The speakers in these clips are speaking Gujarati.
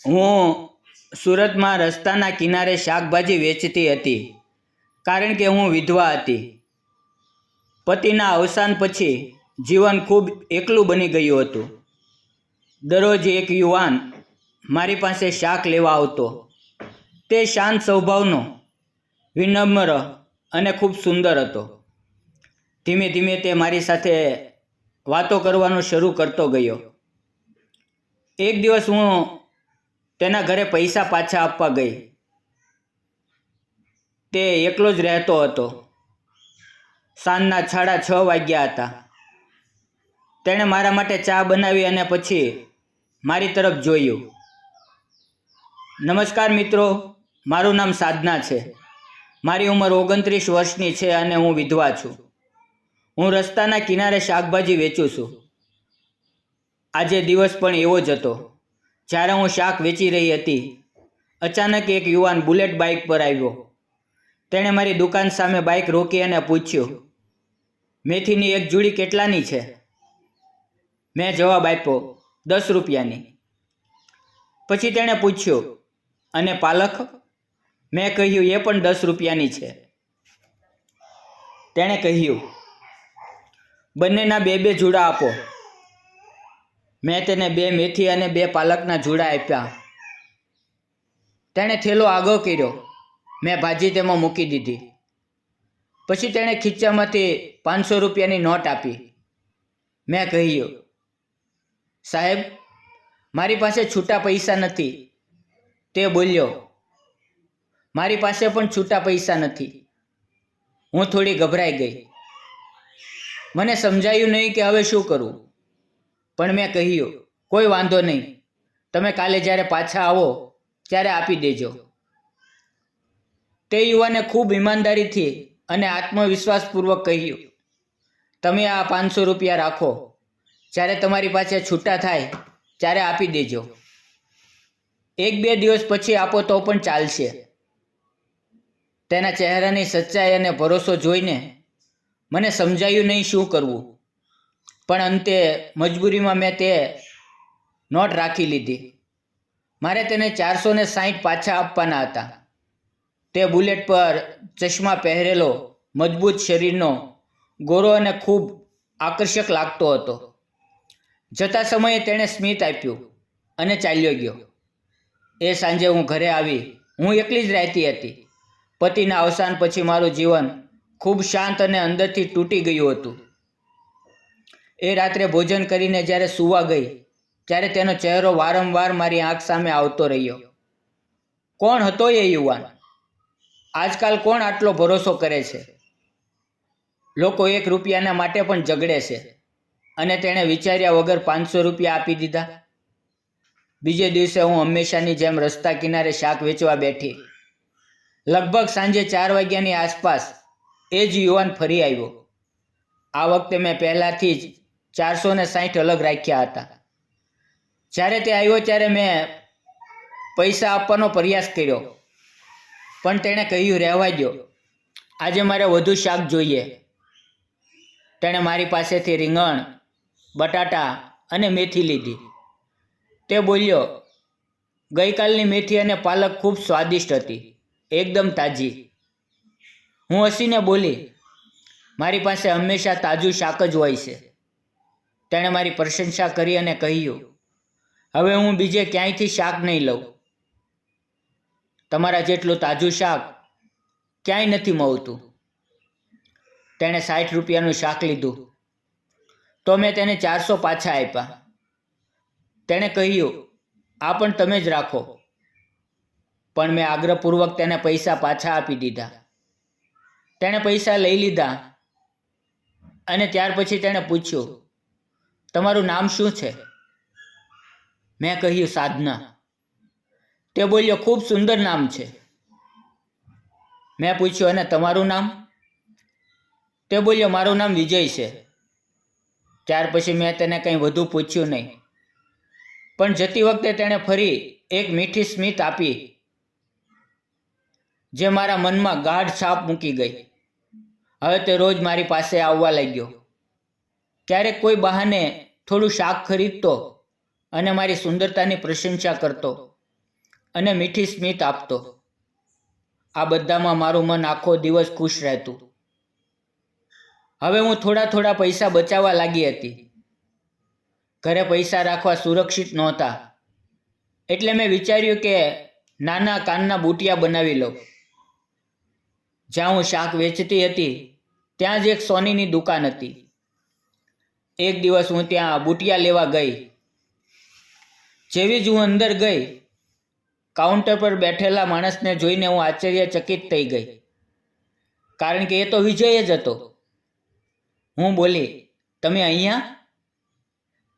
હું સુરતમાં રસ્તાના કિનારે શાકભાજી વેચતી હતી, કારણ કે હું વિધવા હતી. પતિના અવસાન પછી જીવન ખૂબ એકલું બની ગયું હતું. દરરોજ એક યુવાન મારી પાસે શાક લેવા આવતો. તે શાંત સ્વભાવનો, વિનમ્ર અને ખૂબ સુંદર હતો. ધીમે ધીમે તે મારી સાથે વાતો કરવાનું શરૂ કરતો ગયો. એક દિવસ હું તેના ઘરે પૈસા પાછા આપવા ગઈ. તે એકલો જ રહેતો હતો. સાંજના સાડા છ વાગ્યા હતા. તેણે મારા માટે ચા બનાવી અને પછી મારી તરફ જોયું. નમસ્કાર મિત્રો, મારું નામ સાધના છે. મારી ઉંમર ઓગણત્રીસ વર્ષની છે અને હું વિધવા છું. હું રસ્તાના કિનારે શાકભાજી વેચું છું. આજે દિવસ પણ એવો જ હતો. જ્યારે હું શાક વેચી રહી હતી, અચાનક એક યુવાન બુલેટ બાઇક પર આવ્યો. તેણે મારી દુકાન સામે બાઇક રોકી અને પૂછ્યું, મેથીની એક જુડી કેટલાની છે? મેં જવાબ આપ્યો, દસ રૂપિયાની. પછી તેણે પૂછ્યું, અને પાલક? મેં કહ્યું, એ પણ દસ રૂપિયાની છે. તેણે કહ્યું, બંનેના બે બે જુડા આપો. મેં તેને બે મેથી અને બે પાલકના જુડા આપ્યા. તેણે થેલો આગો કર્યો. મેં ભાજી તેમાં મૂકી દીધી. પછી તેણે ખીચામાંથી પાંચસો રૂપિયાની નોટ આપી. મેં કહ્યું, સાહેબ, મારી પાસે છૂટા પૈસા નથી. તે બોલ્યો, મારી પાસે પણ છૂટા પૈસા નથી. હું થોડી ગભરાઈ ગઈ. મને સમજાયું નહીં કે હવે શું કરું. પણ મેં કહ્યું, કોઈ વાંધો નહીં. તમે કાલે જ્યારે પાછા આવો, ત્યારે આપી દેજો. તે યુવાને ખૂબ ઈમાનદારીથી અને આત્મવિશ્વાસપૂર્વક કહ્યું, તમે આ પાંચસો રૂપિયા રાખો. જ્યારે તમારી પાસે છૂટા થાય, ત્યારે આપી દેજો. એક બે દિવસ પછી આપો તો પણ ચાલશે. તેના ચહેરાની સચ્ચાઈ અને ભરોસો જોઈને મને સમજાયું નહીં શું કરવું. પણ અંતે મજબૂરીમાં મેં તે નોટ રાખી લીધી. મારે તેને ચારસો ને સાહીઠ પાછા આપવાના હતા. તે બુલેટ પર ચશ્મા પહેરેલો મજબૂત શરીરનો ગોરો અને ખૂબ આકર્ષક લાગતો હતો. જતા સમયે તેણે સ્મિત આપ્યું અને ચાલ્યો ગયો. એ સાંજે હું ઘરે આવી. હું એકલી જ રહેતી હતી. પતિના અવસાન પછી મારું જીવન ખૂબ શાંત અને અંદરથી તૂટી ગયું હતું. એ રાત્રે ભોજન કરીને જ્યારે સૂવા ગઈ, ત્યારે તેનો ચહેરો વારંવાર મારી આંખ સામે આવતો રહ્યો. કોણ હતો એ યુવાન? આજકાલ કોણ આટલો ભરોસો કરે છે? લોકો એક રૂપિયાના માટે પણ ઝઘડે છે અને તેણે વિચાર્યા વગર પાંચસો રૂપિયા આપી દીધા. બીજે દિવસે હું હંમેશાની જેમ રસ્તા કિનારે શાક વેચવા બેઠી. લગભગ સાંજે ચાર વાગ્યાની આસપાસ એ જ યુવાન ફરી આવ્યો. આ વખતે મેં પહેલાંથી જ ચારસો ને સાહીઠ અલગ રાખ્યા હતા. જ્યારે તે આવ્યો ત્યારે મેં પૈસા આપવાનો પ્રયાસ કર્યો. પણ તેણે કહ્યું, રહેવા દો આજે મારે વધુ શાક જોઈએ. તેણે મારી પાસેથી રીંગણ, બટાટા અને મેથી લીધી. તે બોલ્યો, ગઈકાલની મેથી અને પાલક ખૂબ સ્વાદિષ્ટ હતી. એકદમ તાજી. હું હસીને બોલી, મારી પાસે હંમેશા તાજું શાક જ હોય છે. તેણે મારી પ્રશંસા કરી અને કહ્યું, હવે હું બીજે ક્યાંયથી શાક નહીં લઉં? તમારા જેટલું તાજું શાક ક્યાંય નથી મળતું. તેણે સાઠ રૂપિયાનું શાક લીધું. તો મેં તેને ચારસો પાછા આપ્યા. તેણે કહ્યું, આ પણ તમે જ રાખો. પણ મેં આગ્રહપૂર્વક તેને પૈસા પાછા આપી દીધા. તેણે પૈસા લઈ લીધા અને ત્યાર પછી તેણે પૂછ્યું તમારું નામ શું છે? મેં કહ્યું સાધના. તે બોલ્યો, ખૂબ સુંદર નામ છે. મેં પૂછ્યું, અને તમારું નામ? તે બોલ્યો, મારું નામ વિજય છે. ત્યાર પછી મેં તેને કંઈ વધુ પૂછ્યું નહીં. પણ જતી વખતે તેણે ફરી એક મીઠી સ્મિત આપી, જે મારા મનમાં ગાઢ છાપ મૂકી ગઈ. હવે તે રોજ મારી પાસે આવવા લાગ્યો. ક્યારેક કોઈ બહાને થોડું શાક ખરીદતો અને મારી સુંદરતાની પ્રશંસા કરતો અને મીઠી સ્મિત આપતો. આ બધામાં મારું મન આખો દિવસ ખુશ રહેતું. હવે હું થોડા થોડા પૈસા બચાવવા લાગી હતી. ઘરે પૈસા રાખવા સુરક્ષિત નહોતા. એટલે મેં વિચાર્યું કે નાના કાનના બુટિયા બનાવી લઉં. જ્યાં હું શાક વેચતી હતી, ત્યાં જ એક સોનીની દુકાન હતી. એક દિવસ હું ત્યાં બુટિયા લેવા ગઈ. જેવી જ હું અંદર ગઈ કાઉન્ટર પર બેઠેલા માણસને જોઈને હું આશ્ચર્યચકિત થઈ ગઈ. કારણ કે એ તો વિજય જ હતો. હું બોલી, તમે અહીંયા?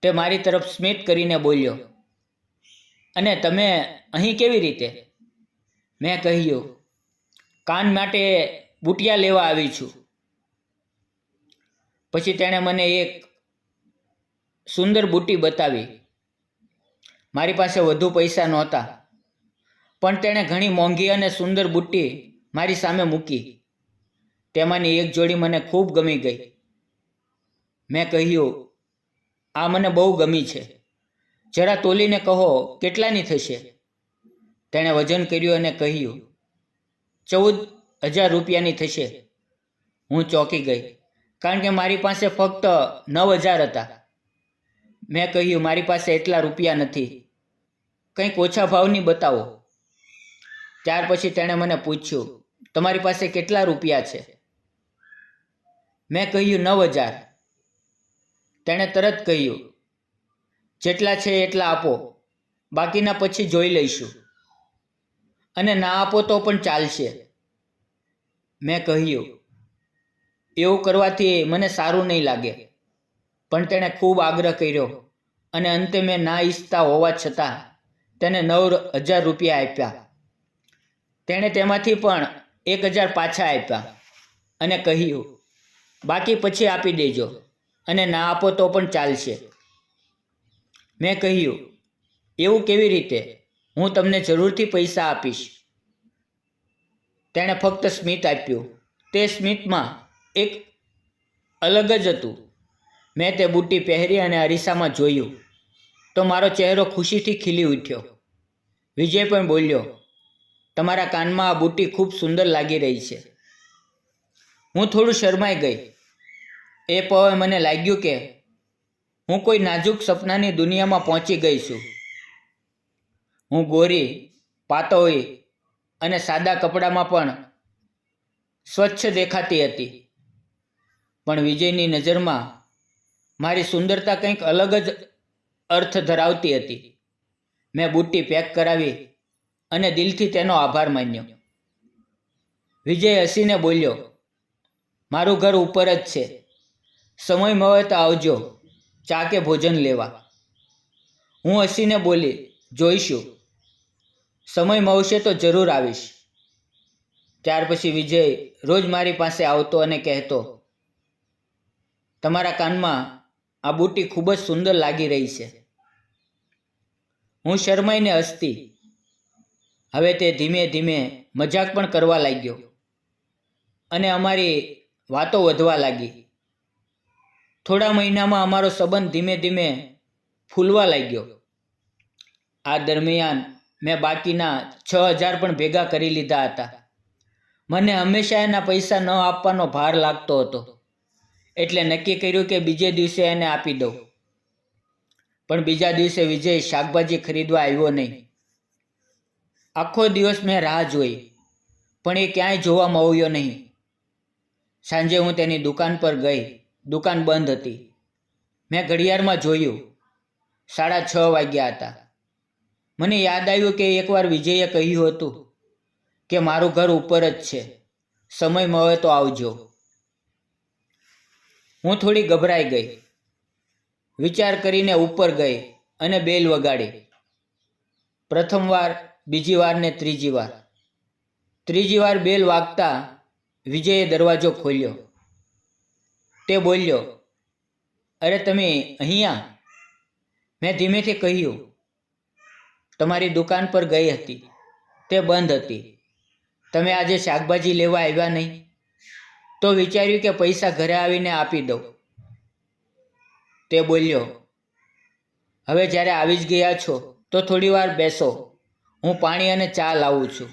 તે મારી તરફ સ્મિત કરીને બોલ્યો, અને તમે અહીં કેવી રીતે? મેં કહ્યું, કાન માટે બુટિયા લેવા આવી છું. પછી તેણે મને એક સુંદર બુટ્ટી બતાવી. મારી પાસે વધુ પૈસા નહોતા, પણ તેણે ઘણી મોંઘી અને સુંદર બુટ્ટી મારી સામે મૂકી. તેમાંની એક જોડી મને ખૂબ ગમી ગઈ. મેં કહ્યું, આ મને બહુ ગમી છે. જરા તોલીને કહો, કેટલાની થશે? તેણે વજન કર્યું અને કહ્યું, ચૌદ હજાર રૂપિયાની થશે. હું ચોંકી ગઈ, કારણ કે મારી પાસે ફક્ત નવ હજાર હતા. મેં કહ્યું, મારી પાસે એટલા રૂપિયા નથી. કંઈક ઓછા ભાવની બતાવો. ત્યાર પછી તેણે મને પૂછ્યું, તમારી પાસે કેટલા રૂપિયા છે? મેં કહ્યું, નવ હજાર. તેણે તરત કહ્યું, જેટલા છે એટલા આપો. બાકીના પછી જોઈ લઈશું. અને ના આપો તો પણ ચાલશે. મેં કહ્યું, એવું કરવાથી મને સારું નહીં લાગે. પણ તેણે ખૂબ આગ્રહ કર્યો અને અંતે મેં ના ઈચ્છતા હોવા છતાં તેને નવ હજાર રૂપિયા આપ્યા. તેણે તેમાંથી પણ એક હજાર પાછા આપ્યા અને કહ્યું, બાકી પછી આપી દેજો અને ના આપો તો પણ ચાલશે. મેં કહ્યું, એવું કેવી રીતે? હું તમને જરૂરથી પૈસા આપીશ. તેણે ફક્ત સ્મિત આપ્યું. તે સ્મિતમાં એક અલગ જ હતું. મેં તે બુટ્ટી પહેરી અને અરીસામાં જોયું. તો મારો ચહેરો ખુશીથી ખીલી ઉઠ્યો. વિજય પણ બોલ્યો, તમારા કાનમાં આ બુટ્ટી ખૂબ સુંદર લાગી રહી છે. હું થોડું શરમાઈ ગઈ. એ પવે મને લાગ્યું કે હું કોઈ નાજુક સપનાની દુનિયામાં પહોંચી ગઈ છું. હું ગોરી પાતોઈ અને સાદા કપડામાં પણ સ્વચ્છ દેખાતી હતી. પણ વિજયની નજરમાં મારી સુંદરતા કંઈક અલગ જ અર્થ ધરાવતી હતી. મેં બુટ્ટી પેક કરાવી અને દિલથી તેનો આભાર માન્યો. વિજય હસીને બોલ્યો, મારું ઘર ઉપર જ છે. સમય મળે તો આવજો. ચા કે ભોજન લેવા. હું હસીને બોલી, જોઈશું. સમય મળશે તો જરૂર આવીશ. ત્યાર પછી વિજય રોજ મારી પાસે આવતો અને કહેતો, તમારા કાનમાં આ બુટ્ટી ખૂબ જ સુંદર લાગી રહી છે. હું શરમાઈને હસતી, હવે તે ધીમે ધીમે મજાક પણ કરવા લાગ્યો અને અમારી વાતો વધવા લાગી. થોડા મહિનામાં અમારો સંબંધ ધીમે ધીમે ફૂલવા લાગ્યો. આ દરમિયાન મેં બાકીના છ હજાર પણ ભેગા કરી લીધા હતા. મને હંમેશા એના પૈસા ન આપવાનો ભાર લાગતો હતો. એટલે નક્કી કર્યું કે બીજે દિવસે એને આપી દઉં. પણ બીજા દિવસે વિજય શાકભાજી ખરીદવા આવ્યો નહીં. આખો દિવસ મેં રાહ જોઈ, પણ એ ક્યાંય જોવામાં આવ્યો નહીં. સાંજે હું તેની દુકાન પર ગઈ, દુકાન બંધ હતી. મેં ઘડિયાળમાં જોયું, સાડા છ વાગ્યા હતા. મને યાદ આવ્યું કે એકવાર વિજયે કહ્યું હતું કે મારું ઘર ઉપર જ છે સમય મળે તો આવજો. હું થોડી ગભરાઈ ગઈ. વિચાર કરીને ઉપર ગઈ અને બેલ વગાડી. પ્રથમ વાર, બીજી વાર ને ત્રીજી વાર. ત્રીજી વાર બેલ વાગતા વિજયે દરવાજો ખોલ્યો. તે બોલ્યો, અરે તમે અહીંયા? મેં ધીમેથી કહ્યું, તમારી દુકાન પર ગઈ હતી. તે બંધ હતી. તમે આજે શાકભાજી લેવા આવ્યા નહીં? તો વિચાર્યું કે પૈસા ઘરે આવીને આપી દઉં. તે બોલ્યો, હવે જ્યારે આવી જ ગયા છો, તો થોડી વાર બેસો. હું પાણી અને ચા લાવું છું.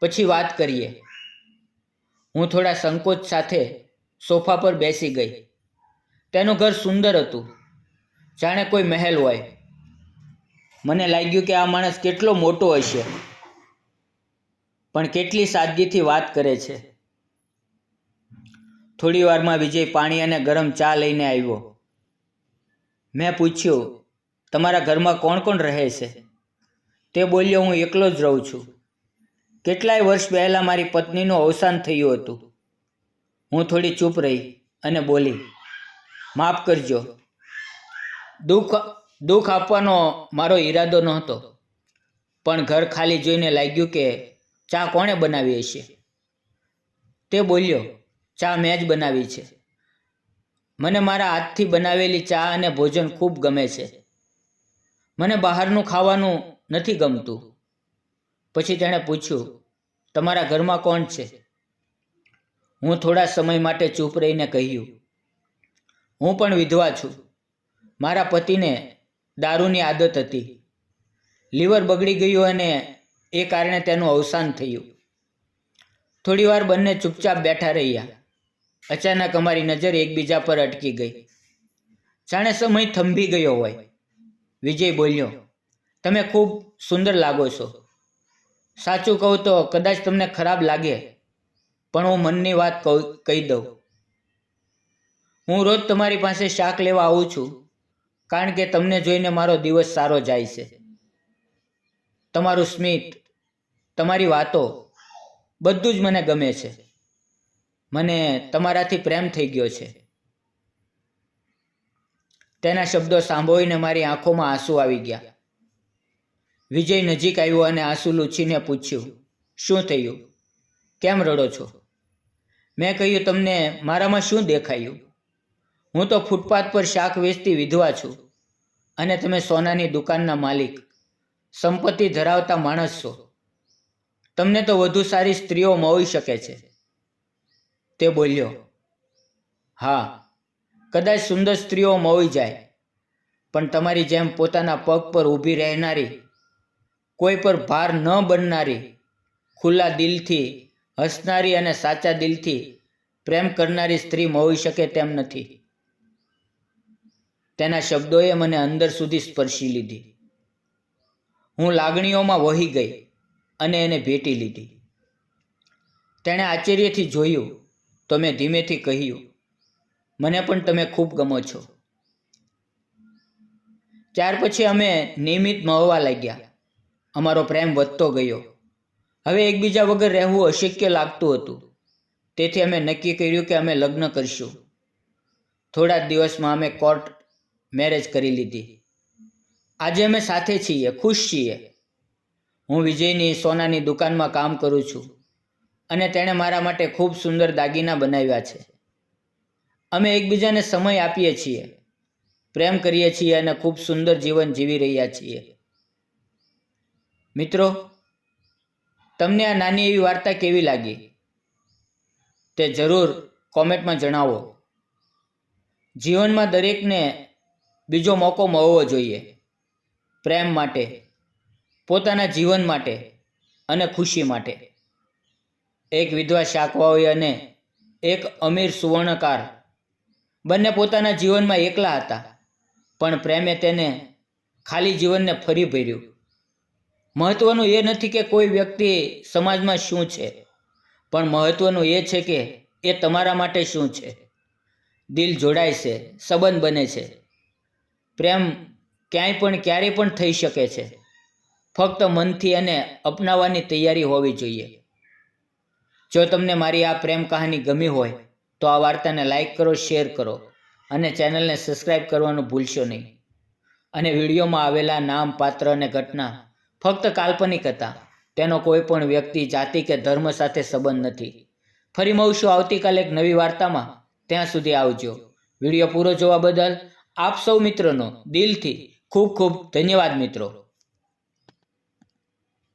પછી વાત કરીએ. હું થોડા સંકોચ સાથે સોફા પર બેસી ગઈ. તેનું ઘર સુંદર હતું. જાણે કોઈ મહેલ હોય. મને લાગ્યું કે આ માણસ કેટલો મોટો હશે. પણ કેટલી સાદગીથી વાત કરે છે. થોડી વારમાં વિજય પાણી અને ગરમ ચા લઈને આવ્યો. મેં પૂછ્યું, તમારા ઘરમાં કોણ કોણ રહે છે? તે બોલ્યો, હું એકલો જ રહું છું. કેટલાય વર્ષ પહેલાં મારી પત્નીનું અવસાન થયું હતું. હું થોડી ચૂપ રહી અને બોલી, માફ કરજો. દુઃખ દુઃખ આપવાનો મારો ઈરાદો નહોતો. પણ ઘર ખાલી જોઈને લાગ્યું કે ચા કોણે બનાવી હશે? તે બોલ્યો ચા મેં જ બનાવી છે. મને મારા હાથથી બનાવેલી ચા અને ભોજન ખૂબ ગમે છે. મને બહારનું ખાવાનું નથી ગમતું. પછી તેણે પૂછ્યું, તમારા ઘરમાં કોણ છે? હું થોડા સમય માટે ચૂપ રહીને કહ્યું, હું પણ વિધવા છું. મારા પતિને દારૂની આદત હતી. લીવર બગડી ગયું અને એ કારણે તેનું અવસાન થયું. થોડીવાર બંને ચૂપચાપ બેઠા રહ્યા. અચાનક અમારી નજર એકબીજા પર અટકી ગઈ. જાણે સમય થંભી ગયો હોય. વિજય બોલ્યો, તમે ખૂબ સુંદર લાગો છો. સાચું કહું તો કદાચ તમને ખરાબ લાગે, પણ હું મનની વાત કહું દઉં. હું રોજ તમારી પાસે શાક લેવા આવું છું, કારણ કે તમને જોઈને મારો દિવસ સારો જાય છે. તમારું સ્મિત, તમારી વાતો, બધું જ મને ગમે છે. મને તમારાથી પ્રેમ થઈ ગયો છે. તેના શબ્દો સાંભળીને મારી આંખોમાં આંસુ આવી ગયા. વિજય નજીક આવ્યો અને આંસુ લૂછીને પૂછ્યું, શું થયું? કેમ રડો છો? મેં કહ્યું, તમને મારામાં શું દેખાયું? હું તો ફૂટપાથ પર શાક વેચતી વિધવા છું અને તમે સોનાની દુકાનના માલિક. સંપત્તિ ધરાવતા માણસ છો. તમને તો વધુ સારી સ્ત્રીઓ મળી શકે છે. તે બોલ્યો, હા, કદાચ સુંદર સ્ત્રીઓ મળી જાય, પણ તમારી જેમ પોતાના પગ પર ઊભી રહેનારી, કોઈ પર ભાર ન બનનારી, ખુલ્લા દિલથી, હસનારી અને સાચા દિલથી પ્રેમ કરનારી સ્ત્રી મળી શકે તેમ નથી. તેના શબ્દોએ મને અંદર સુધી સ્પર્શી લીધી. હું લાગણીઓમાં વહી ગઈ અને એને ભેટી લીધી. તેણે આશ્ચર્યથી જોયું તો મેં ધીમેથી કહ્યું, મને પણ તમે ખૂબ ગમો છો. ત્યાર પછી અમે નિયમિત મળવા લાગ્યા. અમારો પ્રેમ વધતો ગયો. હવે એકબીજા વગર રહેવું અશક્ય લાગતું હતું. તેથી અમે નક્કી કર્યું કે અમે લગ્ન કરીશું. થોડા દિવસમાં અમે કોર્ટ મેરેજ કરી લીધી. આજે અમે સાથે છીએ, ખુશ છીએ. હું વિજયની સોનાની દુકાનમાં કામ કરું છું. અને તેણે મારા માટે ખૂબ સુંદર દાગીના બનાવ્યા છે. અમે એકબીજાને સમય આપીએ છીએ, પ્રેમ કરીએ છીએ અને ખૂબ સુંદર જીવન જીવી રહ્યા છીએ. મિત્રો, તમને આ નાની એવી વાર્તા કેવી લાગી? તે જરૂર કોમેન્ટમાં જણાવો. જીવનમાં દરેકને બીજો મોકો મળવો જોઈએ, પ્રેમ માટે, પોતાના જીવન માટે અને ખુશી માટે. એક વિધવા શાકવાઈ અને એક અમીર સુવર્ણકાર બંને પોતાના જીવનમાં એકલા હતા, પણ પ્રેમે તેને ખાલી જીવનને ફરી ભર્યું. મહત્વનું એ નથી કે કોઈ વ્યક્તિ સમાજમાં શું છે, પણ મહત્વનું એ છે કે એ તમારા માટે શું છે. દિલ જોડાય છે, સંબંધ બને છે. પ્રેમ ક્યાંય પણ ક્યારેય પણ થઈ શકે છે. ફક્ત મનથી એને અપનાવવાની તૈયારી હોવી જોઈએ. જો તમને મારી આ પ્રેમ કહાની ગમી હોય, તો આ વાર્તાને લાઇક કરો, શેર કરો અને ચેનલને સબસ્ક્રાઈબ કરવાનું ભૂલશો નહીં. અને વિડીયોમાં આવેલા નામ, પાત્ર અને ઘટના ફક્ત કાલ્પનિક હતા. તેનો કોઈ પણ વ્યક્તિ, જાતિ કે ધર્મ સાથે સંબંધ નથી. ફરી મળશું આવતીકાલે એક નવી વાર્તામાં. ત્યાં સુધી આવજો. વીડિયો પૂરો જોવા બદલ આપ સૌ મિત્રોનો દિલથી ખૂબ ખૂબ ધન્યવાદ મિત્રો.